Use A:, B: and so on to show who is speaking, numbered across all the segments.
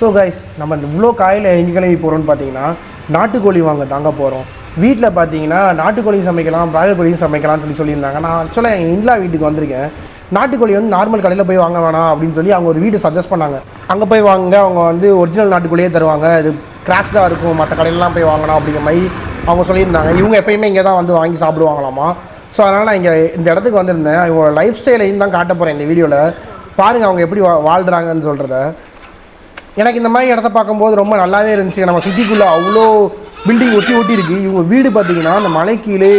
A: So guys நம்ம இந்த இவ்வளோ காயில் எங்கே கிளம்பி போகிறோம்னு பார்த்தீங்கன்னா நாட்டுக்கோழி வாங்க தாங்க போகிறோம் வீட்டில் பார்த்தீங்கன்னா நாட்டுக்கோழியும் சமைக்கலாம் பிராய்லர் கோழியும் சமைக்கலாம்னு சொல்லி சொல்லியிருந்தாங்க. நான் ஆக்சுவலாக என் இந்தியா வீட்டுக்கு வந்திருக்கேன். நாட்டுக்கோழி வந்து நார்மல் கடையில் போய் வாங்க வேணாம் அப்படின்னு சொல்லி அவங்க ஒரு வீடு சஜஸ்ட் பண்ணாங்க. அங்கே போய் வாங்க அவங்க வந்து ஒரிஜினல் நாட்டுக்கோழியே தருவாங்க. இது கிராஷ்டாக இருக்கும் மற்ற கடையிலலாம் போய் வாங்கலாம் அப்படிங்கிற மாதிரி அவங்க சொல்லியிருந்தாங்க. இவங்க எப்பயுமே இங்கே தான் வந்து வாங்கி சாப்பிடுவாங்களாமா? ஸோ அதனால் நான் இங்கே இந்த இடத்துக்கு வந்திருந்தேன். இவங்களோட லைஃப் ஸ்டைலையும் தான் காட்ட போகிறேன் இந்த வீடியோவில் பாருங்கள் அவங்க எப்படி வா வாழ்கிறாங்கன்னு சொல்கிறத எனக்கு இந்த மாதிரி இடத்த பார்க்கும்போது ரொம்ப நல்லாவே இருந்துச்சு. நம்ம சிட்டிக்குள்ளே அவ்வளோ பில்டிங் ஒட்டி ஒட்டி இருக்குது இவங்க வீடு பார்த்திங்கன்னா அந்த மலை கீழே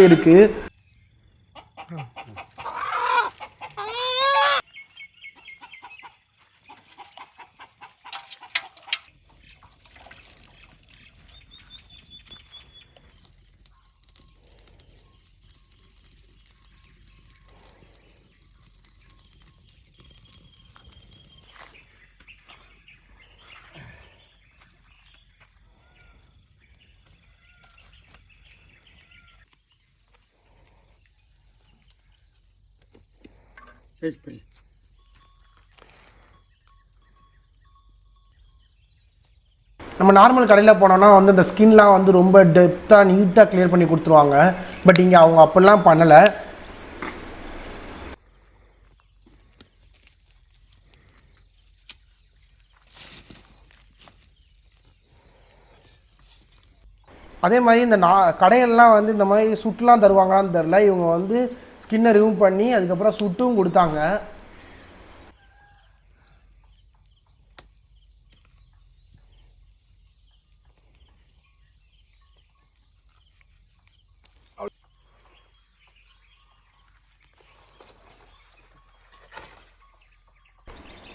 A: இருக்கு நம்ம நார்மல் கடையில் போனோம்னா வந்து இந்த ஸ்கின்லாம் வந்து ரொம்ப டெப்த்தாக நீட்டாக க்ளியர் பண்ணி கொடுத்துருவாங்க. பட் இங்கே அவங்க அப்படிலாம் பண்ணலை. அதே மாதிரி இந்த நா கடையெல்லாம் வந்து இந்த மாதிரி சுட்டுலாம் தருவாங்களான்னு தெரில இவங்க வந்து ஸ்கின்னை ரிமூவ் பண்ணி அதுக்கப்புறம் சுட்டும் கொடுத்தாங்க.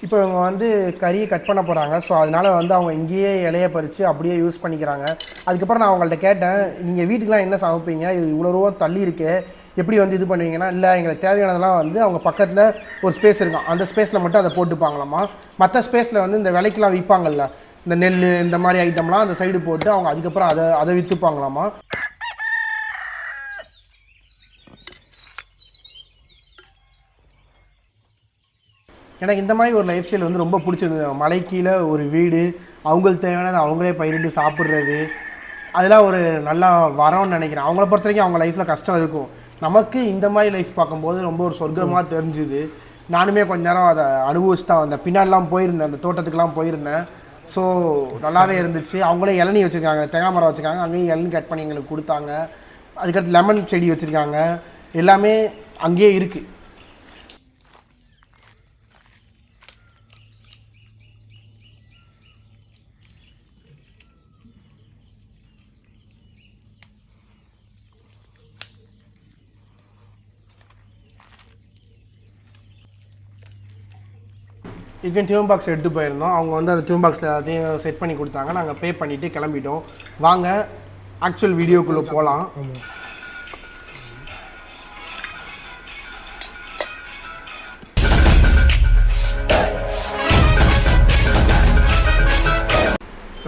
A: இப்போ இவங்க வந்து கறியை கட் பண்ண போகிறாங்க ஸோ அதனால வந்து அவங்க இங்கேயே இலையை பறித்து அப்படியே யூஸ் பண்ணிக்கிறாங்க. அதுக்கப்புறம் நான் அவங்கள்ட்ட கேட்டேன் நீங்கள் வீட்டுக்கெலாம் என்ன சமைப்பீங்க? இது இவ்வளோ ரூபா தள்ளி இருக்குது எப்படி வந்து இது பண்ணுவீங்கன்னா இல்லை எங்களுக்கு தேவையானதெல்லாம் வந்து அவங்க பக்கத்தில் ஒரு ஸ்பேஸ் இருக்கும். அந்த ஸ்பேஸில் மட்டும் அதை போட்டுப்பாங்களாமா மற்ற ஸ்பேஸில் வந்து இந்த விலைக்கெலாம் விற்பாங்கல்ல இந்த நெல் இந்த மாதிரி ஐட்டம்லாம் அந்த சைடு போட்டு அவங்க அதுக்கப்புறம் அதை அதை விற்றுப்பாங்களாமா எனக்கு இந்த மாதிரி ஒரு லைஃப் ஸ்டைல் வந்து ரொம்ப பிடிச்சிருந்தது. மலை கீழே ஒரு வீடு அவங்களுக்கு தேவையானது அவங்களே பயிரிட்டு சாப்பிட்றது அதெல்லாம் ஒரு நல்லா வரோன்னு நினைக்கிறேன். அவங்கள பொறுத்த வரைக்கும் அவங்க லைஃப்பில் கஷ்டம் இருக்கும். நமக்கு இந்த மாதிரி லைஃப் பார்க்கும்போது ரொம்ப ஒரு சொர்க்கமாக தெரிஞ்சுது. நானுமே கொஞ்ச நேரம் அதை அனுபவிச்சு தான் வந்தேன். பின்னாடிலாம் போயிருந்தேன் அந்த தோட்டத்துக்குலாம் போயிருந்தேன். ஸோ நல்லாவே இருந்துச்சு. அவங்களே இளநீ வச்சுருக்காங்க தேங்காய் மரம் வச்சுருக்காங்க. அங்கேயும் இளநீ கட் பண்ணி எங்களுக்கு கொடுத்தாங்க. அதுக்கடுத்து லெமன் செடி வச்சுருக்காங்க. எல்லாமே அங்கேயே இருக்குது இதுக்கு டியூன் பாக்ஸ் எடுத்து போயிருந்தோம். அவங்க வந்து அந்த டியூன் பாக்ஸில் எல்லாத்தையும் செட் பண்ணி கொடுத்தாங்க. நாங்கள் பே பண்ணிவிட்டு கிளம்பிட்டோம். வாங்க ஆக்சுவல் வீடியோக்குள்ளே போகலாம்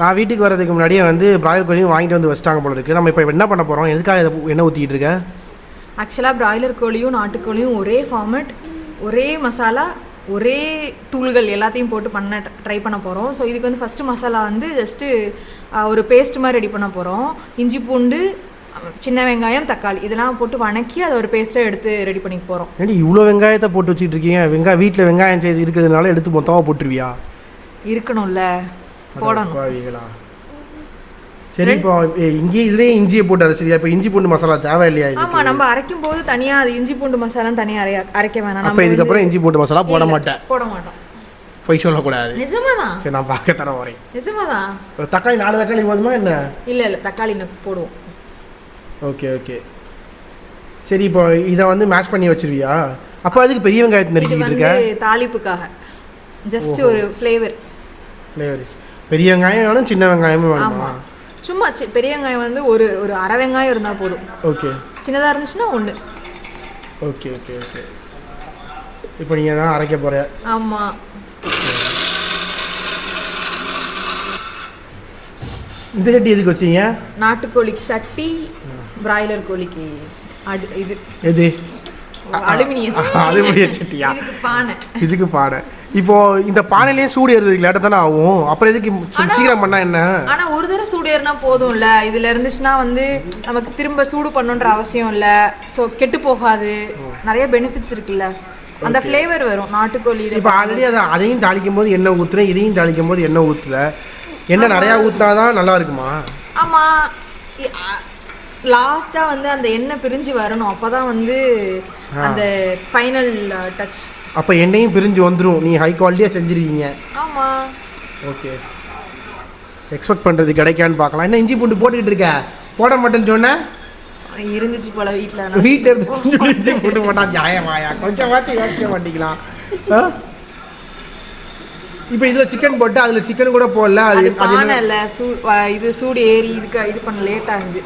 A: நான் வீட்டுக்கு வரதுக்கு முன்னாடியே வந்து பிராய்லர் கோழியும் வாங்கிட்டு வந்து வச்சிட்டாங்க போல இருக்குது நம்ம இப்போ என்ன பண்ண போகிறோம் எதுக்காக இதை என்ன ஊற்றிக்கிட்டு இருக்க?
B: ஆக்சுவலாக பிராய்லர் கோழியும் நாட்டுக்கோழியும் ஒரே ஃபார்மேட் ஒரே மசாலா ஒரே தூள்கள் எல்லாத்தையும் போட்டு பண்ண ட்ரை பண்ண போகிறோம் ஸோ இதுக்கு வந்து ஃபஸ்ட்டு மசாலா வந்து ஜஸ்ட்டு ஒரு பேஸ்ட் மாதிரி ரெடி பண்ண போகிறோம் இஞ்சி பூண்டு சின்ன வெங்காயம் தக்காளி இதெல்லாம் போட்டு வணக்கி அதை ஒரு பேஸ்ட்டாக எடுத்து ரெடி பண்ணிக்க போகிறோம்
A: ஏன்டி இவ்வளோ வெங்காயத்தை போட்டு வச்சுட்டு இருக்கீங்க? வெங்காயம் வீட்டில் வெங்காயம் செய்து இருக்கிறதுனால எடுத்து மொத்தமாக போட்டுருவியா?
B: இருக்கணும்ல. போடணும்.
A: சரி இப்போ ஏ, இங்கேயே இதுலேயே இஞ்சியை போட்டு அரைச்சிரியா இப்போ இஞ்சி பூண்டு மசாலா தேவை இல்லையா இது
B: ஆமாம் நம்ம அரைக்கும் போது தனியாக அது இஞ்சி பூண்டு மசாலா தனியாக அரைய அரைக்க வேணாம்.
A: அப்போ இதுக்கப்புறம் இஞ்சி பூண்டு மசாலா போட மாட்டேன்.
B: போட மாட்டோம்.
A: பொய் சொல்லக்கூடாது.
B: நிஜமாதான்
A: சரி நான் பார்க்க தர வரேன்
B: நிஜமாதான்
A: ஒரு தக்காளி நாலு தக்காளி போதுமா என்ன?
B: இல்லை இல்லை தக்காளி போடுவோம்.
A: Okay okay. சரி இப்போ இதை வந்து மேட்ச் பண்ணி வச்சிருவியா? அப்போ அதுக்கு பெரிய வெங்காயத்தை நறுக்கிட்டு இருக்க?
B: தாளிப்புக்காக. ஜஸ்ட் ஒரு ஃப்ளேவர்
A: ஃப்ளேவரிஸ் பெரிய வெங்காயம் வேணும் சின்ன வெங்காயமும் வேணுமா?
B: சும்மா பெரிய வெங்காயம் வந்து ஒரு ஒரு அரை வெங்காயம் இருந்தால் போதும்.
A: ஓகே.
B: சின்னதாக இருந்துச்சுன்னா ஒன்று
A: ஓகே ஓகே ஓகே. இப்போ நீங்கள் தான் அரைக்க போகிற
B: ஆமாம்
A: இந்த சட்டி எதுக்கு வச்சீங்க?
B: நாட்டுக்கோழிக்கு சட்டி பிராய்லர் கோழிக்கு அடு இது.
A: எது?
B: அலுமினியம்
A: அலுமினிய சட்டியா?
B: இதுக்கு பானை.
A: இதுக்கு பானை. இப்போ இந்த பானையிலேயே சூடு ஏறுறதுக்கு லேட்டாக தானே ஆகும். அப்புறம் எதுக்கு சீக்கிரம் பண்ணா என்ன?
B: ஆனா ஒரு தடவை சூடு ஏறினா போதும்ல. இதுல இருந்துச்சுன்னா வந்து நமக்கு திரும்ப சூடு பண்ணணுன்ற அவசியம் இல்ல. ஸோ கெட்டு போகாது. நிறைய பெனிஃபிட்ஸ் இருக்குல்ல. அந்த ஃப்ளேவர் வரும். நாட்டுக்கோழியில
A: இப்போ ஆல்ரெடி அதை அதையும் தாளிக்கும் போது எண்ணெய் ஊற்றுறேன் இதையும் தாளிக்கும் போது எண்ணெய் ஊற்றல எண்ணெய் நிறையா ஊற்றினா தான் நல்லா இருக்குமா?
B: ஆமா. லாஸ்டா வந்து அந்த எண்ணெய் பிரிஞ்சு வரணும். அப்பதான் வந்து அந்த ஃபைனல் டச்
A: அப்போ எண்ணெயும் பிரிஞ்சு வந்துடும் நீ ஹை குவாலிட்டியாக செஞ்சுருவீங்க
B: ஆமா.
A: ஓகே எக்ஸ்பெக்ட் பண்ணுறது கிடைக்கான்னு பார்க்கலாம். என்ன இஞ்சி பூண்டு போட்டுக்கிட்டு இருக்க? போட மாட்டேன்னு சொன்னேன்
B: இருந்துச்சு போல வீட்டில்
A: வீட்டில் இருந்து இஞ்சி பூண்டு போட்டா நியாயமாயா? கொஞ்சமாச்சும் யோசிக்க மாட்டீங்களா? இப்போ இதில் சிக்கன் போட்டு அதில் சிக்கன் கூட போடல. அது
B: பானை இல்ல சூ இது சூடு ஏறி இதுக்கு இது பண்ண லேட் ஆகுது.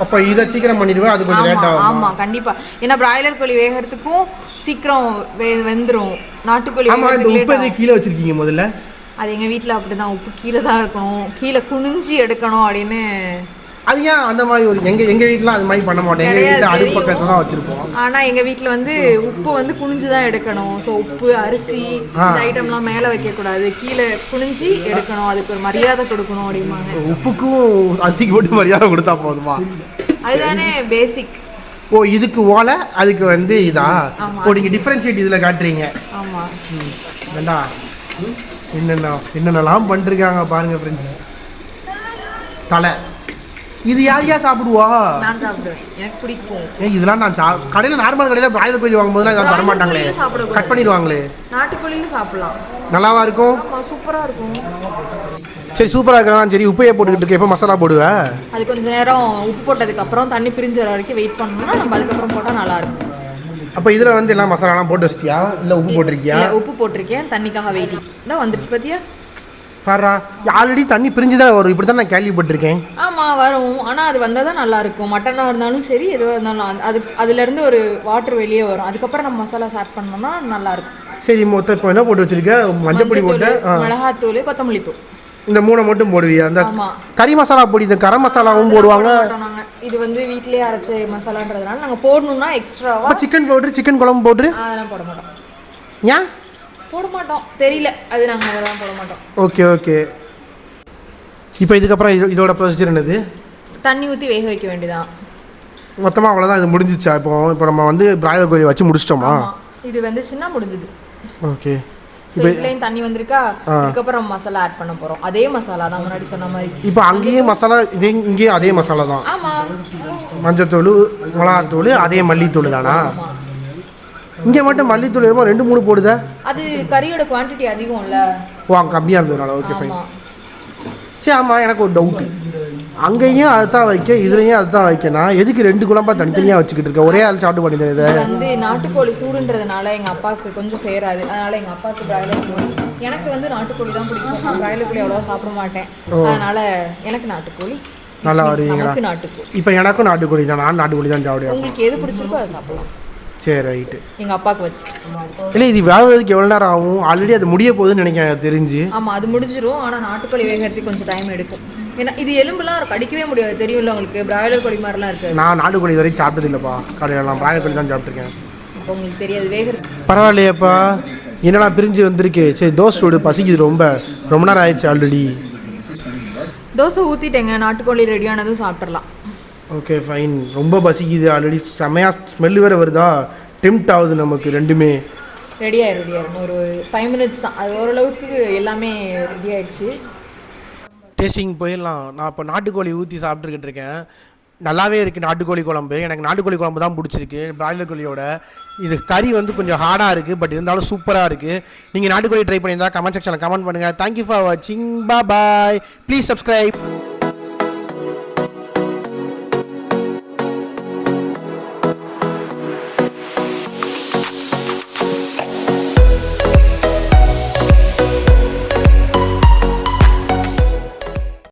A: அப்போ இதை சீக்கிரம் பண்ணிடுவேன் அது கொஞ்சம் லேட்
B: ஆமா
A: ஆகும்
B: ஆமா கண்டிப்பா. ஏன்னா பிராய்லர் கோழி வேகறதுக்கும் சீக்கிரம் வெ- வெந்துரும். நாட்டுக்கோழி
A: ஆமாம் இந்த உப்பு எதுக்கு கீழே வச்சிருக்கீங்க முதல்ல.
B: அது எங்க வீட்ல அப்படிதான். உப்பு கீழே தான் இருக்கணும். கீழே குனிஞ்சு எடுக்கணும் அப்படின்னு
A: அது ஏன் அந்த மாதிரி ஒரு எங்க எங்க வீட்ல அது மாதிரி பண்ண மாட்டோம். எங்க
B: கிடையாது,
A: அடுப்பு. பக்கத்துல தான் வச்சிருப்போம்.
B: ஆனா எங்க வீட்ல வந்து உப்பு வந்து குனிஞ்சு தான் எடுக்கணும். ஸோ உப்பு அரிசி இந்த ஐட்டம்லாம் மேலே வைக்க கூடாது கீழே குனிஞ்சு எடுக்கணும். அதுக்கு ஒரு மரியாதை கொடுக்கணும் அப்படிம்பாங்க.
A: உப்புக்கும் அரிசிக்கு போட்டு மரியாதை கொடுத்தா போதுமா?
B: அதுதானே பேசிக்
A: ஓ இதுக்கு ஓலை அதுக்கு வந்து இதா. ஓ நீங்க டிஃபரன்ஷியேட் இதுல காட்டுறீங்க.
B: ஆமா.
A: வேண்டா. என்னென்ன என்னென்னலாம் பண்ணிருக்காங்க பாருங்க ஃப்ரெண்ட்ஸ் தலை. இது யார் யார் சாப்பிடுவா?
B: நான் சாப்பிடுவேன். எனக்கு பிடிக்கும்.
A: ஏய் இதெல்லாம் நான் சா கடையில் நார்மல் கடையில் பிராய்லர் கோழி வாங்கும்போது இதெல்லாம் தர மாட்டாங்களே. கட் பண்ணிடுவாங்களே.
B: நாட்டுக்கோழியும் சாப்பிடலாம்.
A: நல்லாவா இருக்கும்?
B: ஆமா சூப்பரா இருக்கும்.
A: சரி சூப்பராக இருக்கலாம். சரி உப்பையே போட்டுக்கிட்டு இருக்க. எப்போ மசாலா போடுவேன்
B: அது கொஞ்ச நேரம் உப்பு போட்டதுக்கு அப்புறம் தண்ணி பிரிஞ்சு வர வரைக்கும் வெயிட் பண்ணோம்னா நம்ம அதுக்கப்புறம் போட்டா நல்லா இருக்கும்.
A: அப்போ இதில் வந்து எல்லாம் மசாலாலாம் போட்டு வச்சிட்டியா? இல்லை உப்பு போட்டிருக்கியா?
B: உப்பு போட்டிருக்கேன். தண்ணிக்காக வெயிட்டிங் தான் வந்துருச்சு பாத்தியா?
A: பாரா ஆல்ரெடி தண்ணி பிரிஞ்சு தான் வரும். இப்படி தான் நான் கேள்விப்பட்டிருக்கேன்.
B: ஆமா வரும். ஆனா அது வந்தா தான் நல்லா இருக்கும் மட்டனாக இருந்தாலும் சரி எதுவாக இருந்தாலும் அது அதுல இருந்து ஒரு வாட்டர் வெளியே வரும். அதுக்கப்புறம் நம்ம மசாலா ஆட் பண்ணோம்னா நல்லா இருக்கும்
A: சரி மொத்தம் இப்போ என்ன போட்டு வச்சிருக்க? மஞ்சப்பொடி போட்டு.
B: மிளகாத்தூள் கொத்தமல்லி தூள்.
A: இந்த மூணை மட்டும் போடுவியா? அந்த கறி மசாலா பொடி இந்த கரம் மசாலாவும் போடுவாங்க.
B: இது வந்து வீட்லயே அரைச்ச மசாலான்றதுனால நாங்க போடணும்னா எக்ஸ்ட்ராவா
A: சிக்கன் பவுட்ரு சிக்கன் குழம்பு போட்டு
B: அதெல்லாம் போட மாட்டோம்.
A: ஏன்?
B: போட மாட்டோம் தெரியல. அது நாங்க அதெல்லாம் போட மாட்டோம்
A: ஓகே ஓகே. இப்போ இதுக்கப்புறம் இது இதோட ப்ரொசீஜர் என்னது?
B: தண்ணி ஊத்தி வேக வைக்க வேண்டியதான்
A: மொத்தமாக அவ்வளோதான் இது முடிஞ்சிச்சா? இப்போ இப்போ நம்ம வந்து பிராய்லர் கோழி வச்சு முடிச்சிட்டோமா.
B: இது வந்துச்சுன்னா முடிஞ்சது.
A: ஓகே.
B: இதுலேயும் தண்ணி வந்திருக்கா? இதுக்கப்புறம் மசாலா ஆட் பண்ண போறோம். அதே மசாலா தான் முன்னாடி சொன்ன மாதிரி.
A: இப்போ அங்கேயும் மசாலா இதே இங்கேயும் அதே மசாலா தான்?
B: ஆமா.
A: மஞ்சத்தூள் மிளகாத்தூள் அதே மல்லித்தூள் தானா? இங்கே மட்டும் மல்லித்தூள் என்னமோ ரெண்டு மூணு போடுதா?
B: அது கறியோட குவாண்டிட்டி அதிகம்ல.
A: ஓ அங்கே கம்மியாக இருந்ததுனால ஓகே ஃபைன்
B: ஆமா.
A: சரி ஆமாம் எனக்கு ஒரு டவுட்டு அங்கேயும் அதுதான் வைக்க இதுலேயும் அதுதான் வைக்கணும் எதுக்கு ரெண்டு குழம்பா தனித்தனியாக வச்சுக்கிட்டு இருக்க ஒரே ஆள் சாப்பிட்டு பண்ணிடுது இதை.
B: வந்து நாட்டுக்கோழி சூடுன்றதுனால எங்க அப்பாவுக்கு கொஞ்சம் சேராது. அதனால எங்க அப்பாவுக்கு பிராய்லர் கோழி எனக்கு வந்து நாட்டுக்கோழி தான் பிடிக்கும். நான் பிராய்லர் கோழி அவ்வளோவா சாப்பிட மாட்டேன். அதனால எனக்கு நாட்டுக்கோழி
A: நல்லா வருவீங்களா? இப்போ எனக்கும் நாட்டுக்கோழி தான் நான் நாட்டுக்கோழி தான் சாப்பிடுவேன்.
B: உங்களுக்கு எது பிடிச்சிருக்கோ அதை சாப்பிடலாம்.
A: சரி ரைட்டு
B: எங்க அப்பாவுக்கு வச்சுட்டு
A: இல்லை இது வேகிறதுக்கு எவ்வளோ நேரம் ஆகும்? ஆல்ரெடி அது முடிய போகுதுன்னு நினைக்கிறேன் தெரிஞ்சு.
B: ஆமா அது முடிஞ்சிரும். ஆனா நாட்டுக்கோழி வேகிறதுக்கு கொஞ்சம் டைம் எடுக்கும். ஏன்னா இது எலும்புலாம் கடிக்கவே முடியாது. தெரியும்ல உங்களுக்கு? பிராய்லர் கோழி மாதிரிலாம் இருக்காது
A: நான் நாட்டுக்கோழி வரைக்கும் சாப்பிட்டது இல்லைப்பா. கடையில் நான் பிராய்லர் கோழி தான் சாப்பிட்ருக்கேன்
B: அப்போ உங்களுக்கு தெரியாது வேகிறது
A: பரவாயில்லையேப்பா. என்னடா பிரிஞ்சு வந்திருக்கு? சரி தோசை சூடு. பசிக்குது ரொம்ப. ரொம்ப நேரம் ஆயிடுச்சு ஆல்ரெடி
B: தோசை ஊற்றிட்டேங்க நாட்டுக்கோழி ரெடியானதும் சாப்பிட்றலாம்
A: ஓகே ஃபைன் ரொம்ப பசிக்குது ஆல்ரெடி செம்மையாக ஸ்மெல்லு வேறு வருதா? டெம்ட் ஆகுது நமக்கு ரெண்டுமே.
B: ரெடி ஆயிரும் ரெடி ஆயிரும் ஒரு ஃபைவ் மினிட்ஸ் தான். அது ஓரளவுக்கு எல்லாமே ரெடி ஆயிடுச்சு.
A: டேஸ்டிங் போயிடலாம். நான் இப்போ நாட்டுக்கோழி ஊற்றி சாப்பிட்டுக்கிட்டு இருக்கேன். நல்லாவே இருக்குது நாட்டுக்கோழி குழம்பு. எனக்கு நாட்டுக்கோழி குழம்பு தான் பிடிச்சிருக்கு. பிராய்லர் கோழியோட. இது கறி வந்து கொஞ்சம் ஹார்டாக இருக்குது பட் இருந்தாலும் சூப்பராக இருக்குது நீங்கள் நாட்டுக்கோழி ட்ரை பண்ணியிருந்தா கமெண்ட் செக்ஷனில் கமெண்ட் பண்ணுங்கள் தேங்க்யூ ஃபார் வாட்சிங் பா பாய் ப்ளீஸ் சப்ஸ்கிரைப்